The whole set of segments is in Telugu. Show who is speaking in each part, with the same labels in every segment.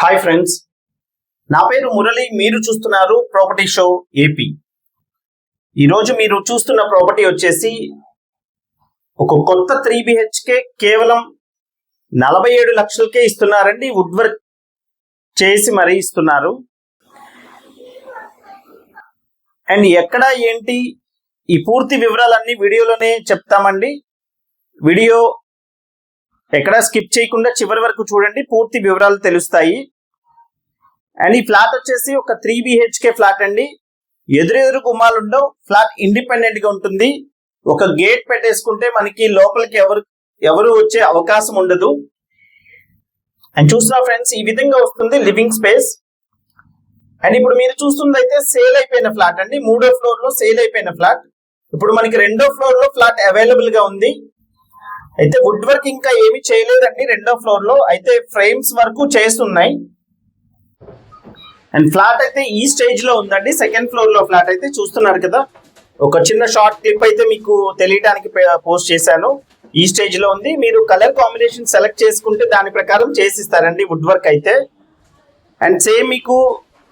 Speaker 1: హాయ్ ఫ్రెండ్స్ నా పేరు మురళి. మీరు చూస్తున్నారు ప్రాపర్టీ షో ఏపీ ఈరోజు మీరు చూస్తున్న ప్రాపర్టీ వచ్చేసి ఒక కొత్త త్రీ బిహెచ్కే కేవలం నలభై ఏడు లక్షలకే ఇస్తున్నారండి. వుడ్ వర్క్ చేసి మరీ ఇస్తున్నారు. అండ్ ఎక్కడ ఏంటి? ఈ పూర్తి వివరాలన్నీ వీడియోలోనే చెప్తామండి. వీడియో ఎక్కడా స్కిప్ చేయకుండా చివరి వరకు చూడండి పూర్తి వివరాలు తెలుస్తాయి. అండ్ ఈ ఫ్లాట్ వచ్చేసి ఒక త్రీ బిహెచ్కే ఫ్లాట్ అండి. ఎదురెదురు గుమ్మాలు ఉండవు ఫ్లాట్ ఇండిపెండెంట్గా ఉంటుంది. ఒక గేట్ పెట్టేసుకుంటే మనకి లోపలికి ఎవరు ఎవరు వచ్చే అవకాశం ఉండదు. అండ్ చూసిన ఫ్రెండ్స్ ఈ విధంగా వస్తుంది లివింగ్ స్పేస్ అండ్ ఇప్పుడు మీరు చూస్తుంది అయితే సేల్ అయిపోయిన ఫ్లాట్ అండి. మూడో ఫ్లోర్లో సేల్ అయిపోయిన ఫ్లాట్ ఇప్పుడు మనకి రెండో ఫ్లోర్లో ఫ్లాట్ అవైలబుల్గా ఉంది. అయితే వుడ్ వర్క్ ఇంకా ఏమి చేయలేదండి. రెండో ఫ్లోర్లో అయితే ఫ్రేమ్స్ వరకు చేస్తున్నాయి. అండ్ ఫ్లాట్ అయితే ఈ స్టేజ్లో ఉందండి. సెకండ్ ఫ్లోర్లో ఫ్లాట్ అయితే చూస్తున్నారు కదా. ఒక చిన్న షార్ట్ క్లిప్ అయితే మీకు తెలియడానికి పోస్ట్ చేశాను. ఈ స్టేజ్లో ఉంది. మీరు కలర్ కాంబినేషన్ సెలెక్ట్ చేసుకుంటే దాని ప్రకారం చేసిస్తారండి వుడ్ వర్క్ అయితే. అండ్ సేమ్ మీకు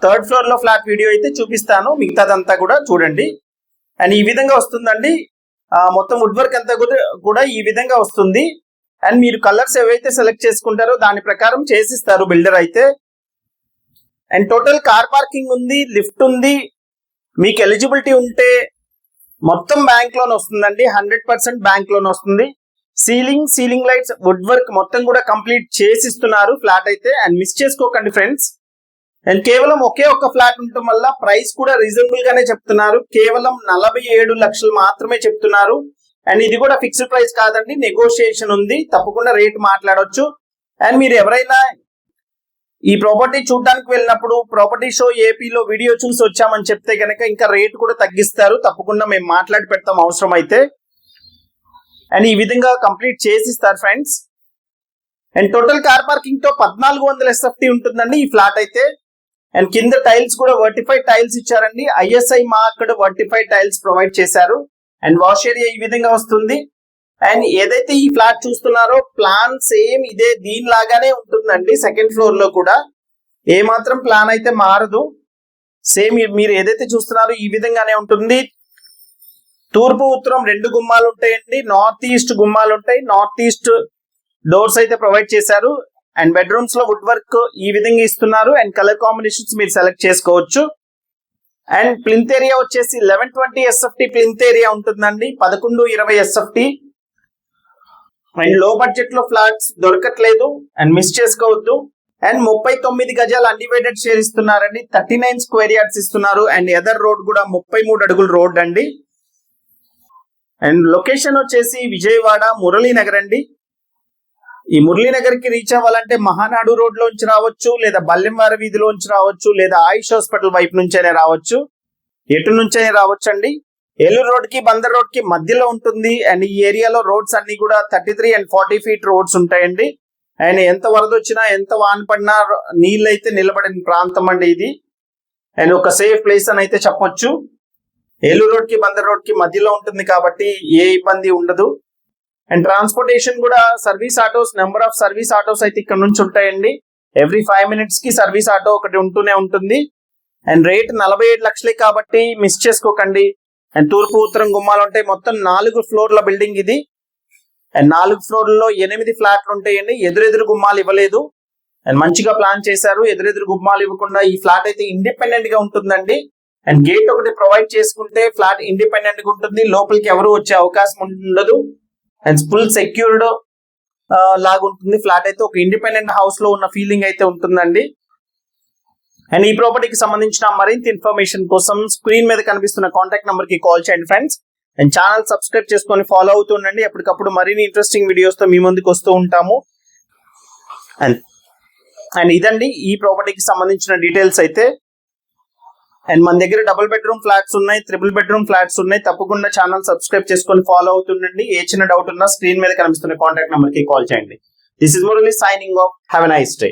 Speaker 1: థర్డ్ ఫ్లోర్లో ఫ్లాట్ వీడియో అయితే చూపిస్తాను. మిగతాదంతా కూడా చూడండి. అండ్ ఈ విధంగా వస్తుందండి. మొత్తం వుడ్ వర్క్ అంతా కూడా కూడా ఈ విధంగా వస్తుంది. అండ్ మీరు కలర్స్ ఏవైతే సెలెక్ట్ చేసుకుంటారో దాని ప్రకారం చేసిస్తారు బిల్డర్ అయితే. అండ్ టోటల్ కార్ పార్కింగ్ ఉంది లిఫ్ట్ ఉంది. మీకు ఎలిజిబిలిటీ ఉంటే మొత్తం బ్యాంక్ లోన్ వస్తుందండి. హండ్రెడ్ పర్సెంట్ బ్యాంక్ లోన్ వస్తుంది. Ceiling ceiling lights wood work మొత్తం కూడా కంప్లీట్ చేసిస్తున్నారు ఫ్లాట్ అయితే. అండ్ మిస్ చేసుకోకండి ఫ్రెండ్స్ అండ్ కేవలం ఒకే ఒక్క ఫ్లాట్ ఉండటం వల్ల ప్రైస్ కూడా రీజనబుల్ గానే చెప్తున్నారు. కేవలం నలభై ఏడు లక్షలు మాత్రమే చెప్తున్నారు. అండ్ ఇది కూడా ఫిక్స్డ్ ప్రైస్ కాదండి నెగోషియేషన్ ఉంది. తప్పకుండా రేట్ మాట్లాడవచ్చు అండ్ మీరు ఎవరైనా ఈ ప్రాపర్టీ చూడడానికి వెళ్ళినప్పుడు ప్రాపర్టీ షో ఏపీలో వీడియో చూసి వచ్చామని చెప్తే కనుక ఇంకా రేట్ కూడా తగ్గిస్తారు. తప్పకుండా మేము మాట్లాడి పెడతాం అవసరం అయితే అండ్ ఈ విధంగా కంప్లీట్ చేసిస్తారు ఫ్రెండ్స్ అండ్ టోటల్ కార్ పార్కింగ్తో పద్నాలుగు వందల ఎస్ఎఫ్టీ ఉంటుందండి ఈ ఫ్లాట్ అయితే. అండ్ కింద టైల్స్ కూడా వర్టిఫైడ్ టైల్స్ ఇచ్చారండి. ఐఎస్ఐ మార్క్డ్ వర్టిఫై టైల్స్ ప్రొవైడ్ చేశారు. అండ్ వాష్ ఏరియా ఈ విధంగా వస్తుంది. అండ్ ఏదైతే ఈ ఫ్లాట్ చూస్తున్నారో ప్లాన్ సేమ్ ఇదే దీని లాగానే ఉంటుందండి సెకండ్ ఫ్లోర్లో కూడా. ఏ మాత్రం ప్లాన్ అయితే మారదు. సేమ్ మీరు ఏదైతే చూస్తున్నారో ఈ విధంగానే ఉంటుంది. తూర్పు ఉత్తరం రెండు గుమ్మాలు ఉంటాయండి. నార్త్ ఈస్ట్ గుమ్మాలు ఉంటాయి. నార్త్ ఈస్ట్ డోర్స్ అయితే ప్రొవైడ్ చేశారు. అండ్ బెడ్రూమ్స్లో వుడ్ వర్క్ ఈ విధంగా ఇస్తున్నారు. అండ్ కలర్ కాంబినేషన్స్ మీరు సెలెక్ట్ చేసుకోవచ్చు. అండ్ ప్లింత్ ఏరియా వచ్చేసి eleven twenty S F T plinth area ఉంటుందండి. పదకొండు ఇరవై ఎస్ఎఫ్టీ అండ్లో బడ్జెట్లో ఫ్లాట్స్ దొరకట్లేదు. అండ్ మిస్ చేసుకోవద్దు. అండ్ ముప్పై తొమ్మిది గజాలు అన్డివైడెడ్ షేర్ ఇస్తున్నారండి. థర్టీ నైన్ స్క్వేర్ యార్డ్స్ ఇస్తున్నారు. అండ్ ఎదర్ రోడ్ కూడా ముప్పై మూడు అడుగుల రోడ్ అండి. అండ్ లొకేషన్ వచ్చేసి విజయవాడ మురళీనగర్ అండి ఈ మురళీనగర్కి రీచ్ అవ్వాలంటే మహానాడు రోడ్ లోంచి రావచ్చు లేదా బల్లెంవార వీధిలోంచి రావచ్చు లేదా ఆయుష్ హాస్పిటల్ వైపు నుంచైనా రావచ్చు. ఎటు నుంచైనా రావచ్చు అండి ఏలూరు రోడ్కి బందర్ రోడ్కి మధ్యలో ఉంటుంది. అండ్ ఈ ఏరియాలో రోడ్స్ అన్ని కూడా thirty three and forty feet roads ఉంటాయండి. అండ్ ఎంత వరద వచ్చినా ఎంత వాన పడినా నీళ్ళు అయితే నిలబడిన ప్రాంతం అండి ఇది. అండ్ ఒక సేఫ్ ప్లేస్ అని అయితే చెప్పొచ్చు. ఏలూరు రోడ్కి బందర్ రోడ్కి మధ్యలో ఉంటుంది కాబట్టి ఏ ఇబ్బంది ఉండదు. అండ్ ట్రాన్స్పోర్టేషన్ కూడా service autos number of service autos అయితే ఇక్కడ నుంచి ఉంటాయండి. ఎవ్రీ ఫైవ్ మినిట్స్కి సర్వీస్ ఆటో ఒకటి ఉంటూనే ఉంటుంది. అండ్ రేట్ నలభై ఏడు లక్షలే కాబట్టి మిస్ చేసుకోకండి. అండ్ తూర్పు ఉత్తరం గుమ్మాలు ఉంటాయి. మొత్తం నాలుగు ఫ్లోర్ల బిల్డింగ్ ఇది. అండ్ నాలుగు ఫ్లోర్లలో ఎనిమిది ఫ్లాట్లు ఉంటాయండి. ఎదురెదురు గుమ్మాలు ఇవ్వలేదు. అండ్ మంచిగా ప్లాన్ చేశారు. ఎదురెదురు గుమ్మాలు ఇవ్వకుండా ఈ ఫ్లాట్ అయితే ఇండిపెండెంట్గా ఉంటుందండి. అండ్ గేట్ ఒకటి ప్రొవైడ్ చేసుకుంటే ఫ్లాట్ ఇండిపెండెంట్గా ఉంటుంది. లోపలికి ఎవరు వచ్చే అవకాశం ఉండదు. అండ్ ఫుల్ సెక్యూర్డ్ లాగా ఉంటుంది ఫ్లాట్ అయితే ఒక ఇండిపెండెంట్ హౌస్లో ఉన్న ఫీలింగ్ అయితే ఉంటుందండి. అండ్ ఈ ప్రాపర్టీకి సంబంధించిన మరింత ఇన్ఫర్మేషన్ కోసం స్క్రీన్ మీద కనిపిస్తున్న కాంటాక్ట్ నంబర్కి కాల్ చేయండి ఫ్రెండ్స్. అండ్ ఛానల్ సబ్స్క్రైబ్ చేసుకొని ఫాలో అవుతూ ఉండండి. ఎప్పటికప్పుడు మరిన్ని ఇంట్రెస్టింగ్ వీడియోస్తో మీ ముందుకు వస్తూ ఉంటాము. అండ్ అండ్ ఇదండి ఈ ప్రాపర్టీకి సంబంధించిన డీటెయిల్స్ అయితే. అండ్ మన దగ్గర డబుల్ బెడ్రూమ్ ఫ్లాట్స్ ఉన్నాయి త్రిబుల్ బెడ్రూమ్ ఫ్లాట్స్ ఉన్నాయి. తప్పకుండా ఛానల్ సబ్స్క్రైబ్ చేసుకొని ఫాలో అవుతుండండి. ఏ చిన్న డౌట్ ఉన్నా స్క్రీన్ మీద కనిపిస్తున్న కాంటాక్ట్ నెంబర్కి కాల్ చేయండి. This is Murali signing off have a nice day